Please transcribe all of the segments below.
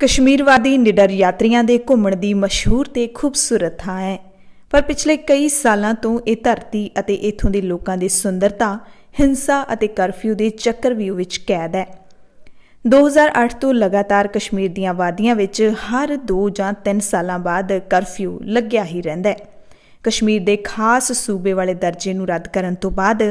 ਕਸ਼ਮੀਰਵਾਦੀ ਨਿਡਰ ਯਾਤਰੀਆਂ ਦੇ ਘੁੰਮਣ ਦੀ ਮਸ਼ਹੂਰ ਤੇ ਖੂਬਸੂਰਤ ਥਾਂ ਹੈ। ਪਰ ਪਿਛਲੇ ਕਈ ਸਾਲਾਂ ਤੋਂ ਇਹ ਧਰਤੀ ਅਤੇ ਇਥੋਂ ਦੇ ਲੋਕਾਂ ਦੀ ਸੁੰਦਰਤਾ, ਹਿੰਸਾ ਅਤੇ ਕਰਫਿਊ ਦੇ ਚੱਕਰਵਿਊਹ ਵਿੱਚ ਕੈਦ ਹੈ। 2008 ਤੋਂ ਲਗਾਤਾਰ ਕਸ਼ਮੀਰ ਦੀਆਂ ਵਾਦੀਆਂ ਵਿੱਚ ਹਰ 2 ਜਾਂ 3 ਸਾਲਾਂ ਬਾਅਦ ਕਰਫਿਊ ਲੱਗਿਆ ਹੀ ਰਹਿੰਦਾ ਹੈ। ਕਸ਼ਮੀਰ ਦੇ ਖਾਸ ਸੂਬੇ ਵਾਲੇ ਦਰਜੇ ਨੂੰ ਰੱਦ ਕਰਨ ਤੋਂ ਬਾਅਦ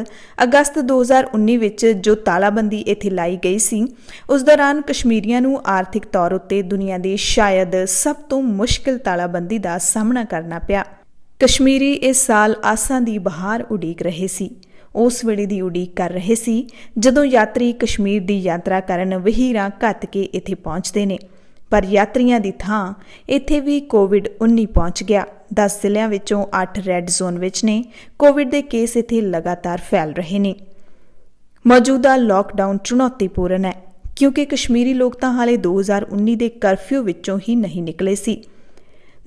ਅਗਸਤ 2019 ਵਿੱਚ ਜੋ ਤਾਲਾਬੰਦੀ ਇੱਥੇ ਲਾਈ ਗਈ ਸੀ, ਉਸ ਦੌਰਾਨ ਕਸ਼ਮੀਰੀਆਂ ਨੂੰ ਆਰਥਿਕ ਤੌਰ ਉੱਤੇ ਦੁਨੀਆ ਦੀ ਸ਼ਾਇਦ ਸਭ ਤੋਂ ਮੁਸ਼ਕਿਲ ਤਾਲਾਬੰਦੀ ਦਾ ਸਾਹਮਣਾ ਕਰਨਾ ਪਿਆ। ਕਸ਼ਮੀਰੀ ਇਸ ਸਾਲ ਆਸਾਂ ਦੀ ਬਹਾਰ ਉਡੀਕ ਰਹੇ ਸੀ। ਉਸ ਵੇਲੇ ਦੀ ਉਡੀਕ ਕਰ ਰਹੇ ਸੀ ਜਦੋਂ ਯਾਤਰੀ ਕਸ਼ਮੀਰ ਦੀ ਯਾਤਰਾ ਕਰਨ ਵਹੀਰਾਂ ਘੱਟ ਕੇ ਇੱਥੇ ਪਹੁੰਚਦੇ ਨੇ। ਪਰ ਯਾਤਰੀਆਂ ਦੀ ਥਾਂ ਇੱਥੇ ਵੀ ਕੋਵਿਡ-19 ਪਹੁੰਚ ਗਿਆ। 10 ਜ਼ਿਲ੍ਹਿਆਂ ਵਿੱਚੋਂ 8 ਰੈੱਡ ਜ਼ੋਨ ਵਿੱਚ ਨੇ। ਕੋਵਿਡ ਦੇ ਕੇਸ ਇੱਥੇ ਲਗਾਤਾਰ ਫੈਲ ਰਹੇ ਨੇ। ਮੌਜੂਦਾ ਲਾਕਡਾਊਨ ਚੁਣੌਤੀਪੂਰਨ ਹੈ, ਕਿਉਂਕਿ ਕਸ਼ਮੀਰੀ ਲੋਕ ਤਾਂ ਹਾਲੇ 2019 ਦੇ ਕਰਫਿਊ ਵਿੱਚੋਂ ਹੀ ਨਹੀਂ ਨਿਕਲੇ ਸੀ।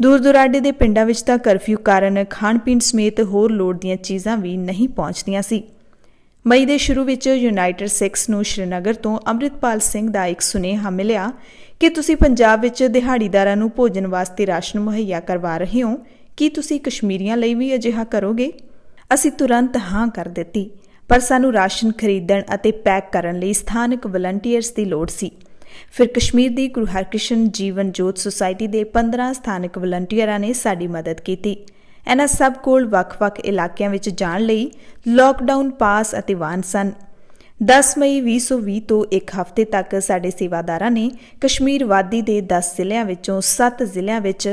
ਦੂਰ ਦੁਰਾਡੇ ਦੇ ਪਿੰਡਾਂ ਵਿੱਚ ਤਾਂ ਕਰਫਿਊ ਕਾਰਨ ਖਾਣ ਪੀਣ ਸਮੇਤ ਹੋਰ ਲੋੜ ਦੀਆਂ ਚੀਜ਼ਾਂ ਵੀ ਨਹੀਂ ਪਹੁੰਚਦੀਆਂ ਸੀ। ਮਈ ਦੇ ਸ਼ੁਰੂ ਵਿੱਚ ਯੂਨਾਈਟਿਡ ਸਿਕਸ ਨੂੰ ਸ਼੍ਰੀਨਗਰ ਤੋਂ ਅੰਮ੍ਰਿਤਪਾਲ ਸਿੰਘ ਦਾ ਇੱਕ ਸੁਨੇਹਾ ਮਿਲਿਆ ਕਿ ਤੁਸੀਂ ਪੰਜਾਬ ਵਿੱਚ ਦਿਹਾੜੀਦਾਰਾਂ ਨੂੰ ਭੋਜਨ ਵਾਸਤੇ ਰਾਸ਼ਨ ਮੁਹੱਈਆ ਕਰਵਾ ਰਹੇ ਹੋ। ਕੀ ਤੁਸੀਂ ਕਸ਼ਮੀਰੀਆਂ ਲਈ ਵੀ ਅਜਿਹਾ ਕਰੋਗੇ? ਅਸੀਂ ਤੁਰੰਤ ਹਾਂ ਕਰ ਦਿੱਤੀ, ਪਰ ਸਾਨੂੰ ਰਾਸ਼ਨ ਖਰੀਦਣ ਅਤੇ ਪੈਕ ਕਰਨ ਲਈ ਸਥਾਨਕ ਵਲੰਟੀਅਰਸ ਦੀ ਲੋੜ ਸੀ। ਫਿਰ ਕਸ਼ਮੀਰ ਦੀ ਗੁਰੂ ਹਰਕ੍ਰਿਸ਼ਨ ਜੀਵਨ ਜੋਤ ਸੁਸਾਇਟੀ ਦੇ 15 ਸਥਾਨਕ ਵਲੰਟੀਅਰਾਂ ਨੇ ਸਾਡੀ ਮਦਦ ਕੀਤੀ। ਇਹਨਾਂ ਸਭ ਕੋਲ ਵੱਖ-ਵੱਖ ਇਲਾਕਿਆਂ ਵਿੱਚ ਜਾਣ ਲਈ ਲਾਕਡਾਊਨ ਪਾਸ ਅਤੇ ਵਾਹਨ ਸਨ। 10 ਮਈ 2020 ਤੋਂ ਇੱਕ ਹਫ਼ਤੇ ਤੱਕ ਸਾਡੇ ਸੇਵਾਦਾਰਾਂ ਨੇ ਕਸ਼ਮੀਰ ਵਾਦੀ ਦੇ 10 ਜ਼ਿਲ੍ਹਿਆਂ ਵਿੱਚੋਂ 7 ਜ਼ਿਲ੍ਹਿਆਂ ਵਿੱਚ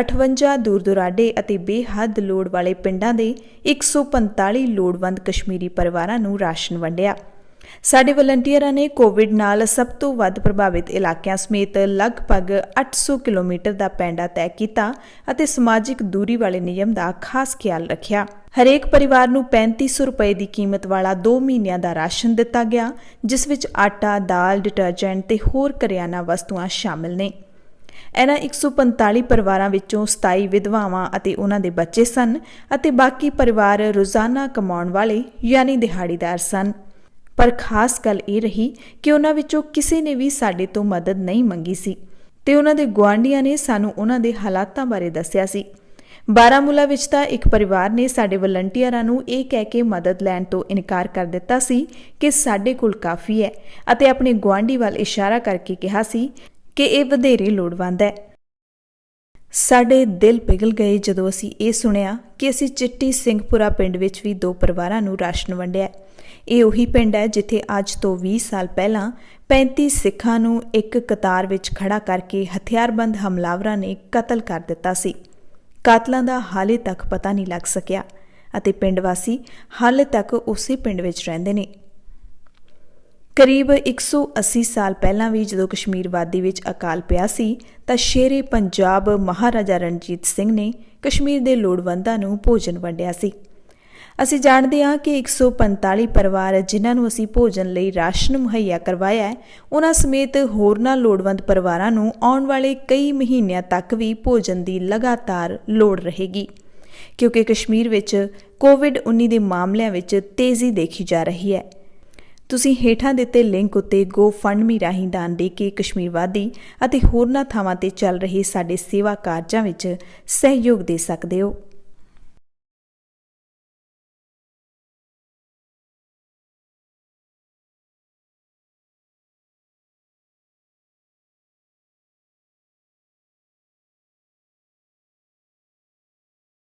58 ਦੂਰ-ਦੁਰਾਡੇ ਅਤੇ ਬੇਹੱਦ ਲੋੜ ਵਾਲੇ ਪਿੰਡਾਂ ਦੇ 145 ਲੋੜਵੰਦ ਕਸ਼ਮੀਰੀ ਪਰਿਵਾਰਾਂ ਨੂੰ ਰਾਸ਼ਨ ਵੰਡਿਆ। ਸਾਡੇ ਵਲੰਟੀਅਰਾਂ ਨੇ ਕੋਵਿਡ ਨਾਲ ਸਭ ਤੋਂ ਵੱਧ ਪ੍ਰਭਾਵਿਤ ਇਲਾਕਿਆਂ ਸਮੇਤ ਲਗਭਗ 800 ਕਿਲੋਮੀਟਰ ਦਾ ਪੈਂਡਾ ਤੈਅ ਕੀਤਾ ਅਤੇ ਸਮਾਜਿਕ ਦੂਰੀ ਵਾਲੇ ਨਿਯਮ ਦਾ ਖਾਸ ਖਿਆਲ ਰੱਖਿਆ। ਹਰੇਕ ਪਰਿਵਾਰ ਨੂੰ 3500 ਰੁਪਏ ਦੀ ਕੀਮਤ ਵਾਲਾ 2 ਮਹੀਨਿਆਂ ਦਾ ਰਾਸ਼ਨ ਦਿੱਤਾ ਗਿਆ ਜਿਸ ਵਿੱਚ ਆਟਾ, ਦਾਲ, ਡਿਟਰਜੈਂਟ ਤੇ ਹੋਰ ਕਰਿਆਨਾ ਵਸਤੂਆਂ ਸ਼ਾਮਿਲ ਨੇ। ਇਹਨਾਂ 145 ਪਰਿਵਾਰਾਂ ਵਿੱਚੋਂ 27 ਵਿਧਵਾਵਾਂ ਅਤੇ ਉਹਨਾਂ ਦੇ ਬੱਚੇ ਸਨ ਅਤੇ ਬਾਕੀ ਪਰਿਵਾਰ ਰੋਜ਼ਾਨਾ ਕਮਾਉਣ ਵਾਲੇ ਯਾਨੀ ਦਿਹਾੜੀਦਾਰ ਸਨ। ਪਰ ਖਾਸ ਗੱਲ ਇਹ ਰਹੀ ਕਿ ਉਹਨਾਂ ਵਿੱਚੋਂ ਕਿਸੇ ਨੇ ਵੀ ਸਾਡੇ ਤੋਂ ਮਦਦ ਨਹੀਂ ਮੰਗੀ ਸੀ ਤੇ ਉਹਨਾਂ ਦੇ ਗੁਆਂਢੀਆਂ ਨੇ ਸਾਨੂੰ ਉਹਨਾਂ ਦੇ ਹਾਲਾਤਾਂ ਬਾਰੇ ਦੱਸਿਆ ਸੀ। ਬਾਰਾਮੂਲਾ ਵਿੱਚ ਤਾਂ ਇੱਕ ਪਰਿਵਾਰ ਨੇ ਸਾਡੇ ਵਲੰਟੀਅਰਾਂ ਨੂੰ ਇਹ ਕਹਿ ਕੇ ਮਦਦ ਲੈਣ ਤੋਂ ਇਨਕਾਰ ਕਰ ਦਿੱਤਾ ਸੀ ਕਿ ਸਾਡੇ ਕੋਲ ਕਾਫੀ ਹੈ ਅਤੇ ਆਪਣੇ ਗੁਆਂਢੀ ਵੱਲ ਇਸ਼ਾਰਾ ਕਰਕੇ ਕਿਹਾ ਸੀ ਕਿ ਇਹ ਵਧੇਰੇ ਲੋੜਵੰਦ ਹੈ। ਸਾਡੇ ਦਿਲ ਪਿਘਲ ਗਏ ਜਦੋਂ ਅਸੀਂ ਇਹ ਸੁਣਿਆ ਕਿ ਅਸੀਂ ਚਿੱਟੀ ਸਿੰਘਪੁਰਾ ਪਿੰਡ ਵਿੱਚ ਵੀ ਦੋ ਪਰਿਵਾਰਾਂ ਨੂੰ ਰਾਸ਼ਨ ਵੰਡਿਆ ਇਹ ਉਹੀ ਪਿੰਡ ਹੈ ਜਿੱਥੇ ਅੱਜ ਤੋਂ 20 ਸਾਲ ਪਹਿਲਾਂ 35 ਸਿੱਖਾਂ ਨੂੰ ਇੱਕ ਕਤਾਰ ਵਿੱਚ ਖੜਾ ਕਰਕੇ ਹਥਿਆਰਬੰਦ ਹਮਲਾਵਰਾਂ ਨੇ ਕਤਲ ਕਰ ਦਿੱਤਾ ਸੀ। ਕਾਤਲਾਂ ਦਾ ਹਾਲੇ ਤੱਕ ਪਤਾ ਨਹੀਂ ਲੱਗ ਸਕਿਆ ਅਤੇ ਪਿੰਡ ਵਾਸੀ ਹਾਲੇ ਤੱਕ ਉਸੇ ਪਿੰਡ ਵਿੱਚ ਰਹਿੰਦੇ ਨੇ। ਕਰੀਬ 180 ਸਾਲ ਪਹਿਲਾਂ ਵੀ ਜਦੋਂ ਕਸ਼ਮੀਰ ਵਾਦੀ ਵਿੱਚ ਅਕਾਲ ਪਿਆ ਸੀ, ਤਾਂ ਸ਼ੇਰੇ ਪੰਜਾਬ ਮਹਾਰਾਜਾ ਰਣਜੀਤ ਸਿੰਘ ਨੇ ਕਸ਼ਮੀਰ ਦੇ ਲੋੜਵੰਦਾਂ ਨੂੰ ਭੋਜਨ ਵੰਡਿਆ ਸੀ। ਅਸੀਂ ਜਾਣਦੇ ਹਾਂ ਕਿ 145 ਪਰਿਵਾਰ ਜਿਨ੍ਹਾਂ ਨੂੰ ਅਸੀਂ ਭੋਜਨ ਲਈ ਰਾਸ਼ਨ ਮੁਹੱਈਆ ਕਰਵਾਇਆ ਹੈ, ਉਹਨਾਂ ਸਮੇਤ ਹੋਰਨਾਂ ਲੋੜਵੰਦ ਪਰਿਵਾਰਾਂ ਨੂੰ ਆਉਣ ਵਾਲੇ ਕਈ ਮਹੀਨਿਆਂ ਤੱਕ ਵੀ ਭੋਜਨ ਦੀ ਲਗਾਤਾਰ ਲੋੜ ਰਹੇਗੀ, ਕਿਉਂਕਿ ਕਸ਼ਮੀਰ ਵਿੱਚ ਕੋਵਿਡ-19 ਦੇ ਮਾਮਲਿਆਂ ਵਿੱਚ ਤੇਜ਼ੀ ਦੇਖੀ ਜਾ ਰਹੀ ਹੈ। ਤੁਸੀਂ ਹੇਠਾਂ ਦਿੱਤੇ ਲਿੰਕ ਉੱਤੇ GoFundMe ਰਾਹੀਂ ਦਾਨ ਦੇ ਕੇ ਕਸ਼ਮੀਰ ਵਾਦੀ ਅਤੇ ਹੋਰਨਾਂ ਥਾਵਾਂ ਤੇ ਚੱਲ ਰਹੇ ਸਾਡੇ ਸੇਵਾ ਕਾਰਜਾਂ ਵਿੱਚ ਸਹਿਯੋਗ ਦੇ ਸਕਦੇ ਹੋ।